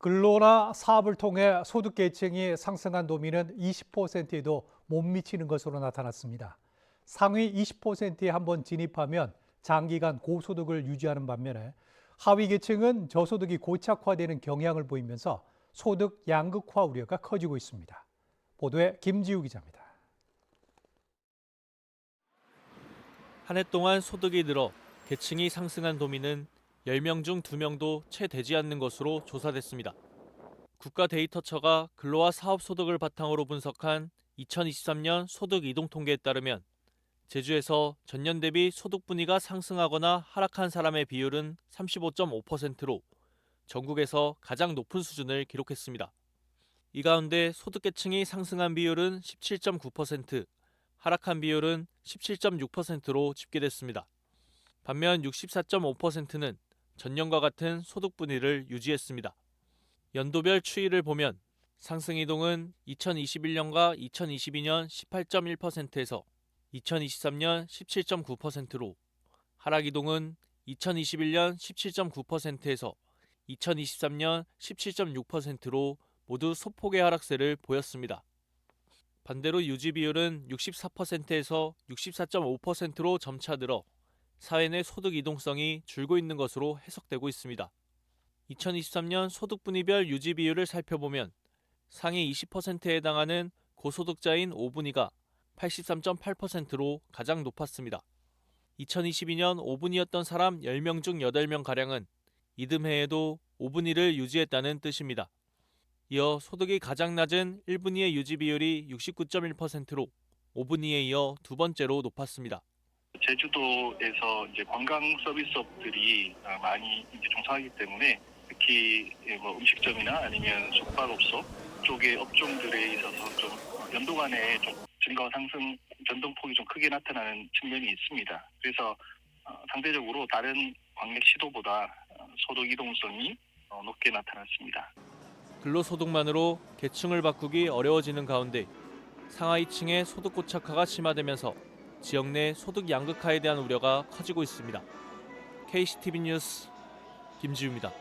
근로나 사업을 통해 소득 계층이 상승한 도민은 20%에도 못 미치는 것으로 나타났습니다. 상위 20%에 한번 진입하면 장기간 고소득을 유지하는 반면에 하위 계층은 저소득이 고착화되는 경향을 보이면서 소득 양극화 우려가 커지고 있습니다. 보도에 김지우 기자입니다. 한 해 동안 소득이 늘어 계층이 상승한 도민은 10명 중 2명도 채 되지 않는 것으로 조사됐습니다. 국가 데이터처가 근로와 사업 소득을 바탕으로 분석한 2023년 소득 이동 통계에 따르면 제주에서 전년 대비 소득 분위가 상승하거나 하락한 사람의 비율은 35.5%로 전국에서 가장 높은 수준을 기록했습니다. 이 가운데 소득 계층이 상승한 비율은 17.9%, 하락한 비율은 17.6%로 집계됐습니다. 반면 64.5%는 전년과 같은 소득 분위를 유지했습니다. 연도별 추이를 보면 상승 이동은 2021년과 2022년 18.1%에서 2023년 17.9%로 하락 이동은 2021년 17.9%에서 2023년 17.6%로 모두 소폭의 하락세를 보였습니다. 반대로 유지 비율은 64%에서 64.5%로 점차 늘어 사회 내 소득 이동성이 줄고 있는 것으로 해석되고 있습니다. 2023년 소득 분위별 유지 비율을 살펴보면 상위 20%에 해당하는 고소득자인 5분위가 83.8%로 가장 높았습니다. 2022년 5분위였던 사람 10명 중 8명 가량은 이듬해에도 5분위를 유지했다는 뜻입니다. 이어 소득이 가장 낮은 1분위의 유지 비율이 69.1%로 5분위에 이어 두 번째로 높았습니다. 제주도에서 이제 관광 서비스업들이 아, 많이 이제 종사하기 때문에 특히 뭐 음식점이나 아니면 숙박업소 쪽의 업종들에 있어서 좀 연도간에 좀 증가와 상승 변동폭이 좀 크게 나타나는 측면이 있습니다. 그래서 어, 상대적으로 다른 광역 시도보다 어, 소득 이동성이 어, 높게 나타났습니다. 근로소득만으로 계층을 바꾸기 어려워지는 가운데 상하이층의 소득 고착화가 심화되면서 지역 내 소득 양극화에 대한 우려가 커지고 있습니다. KCTV 뉴스 김지우입니다.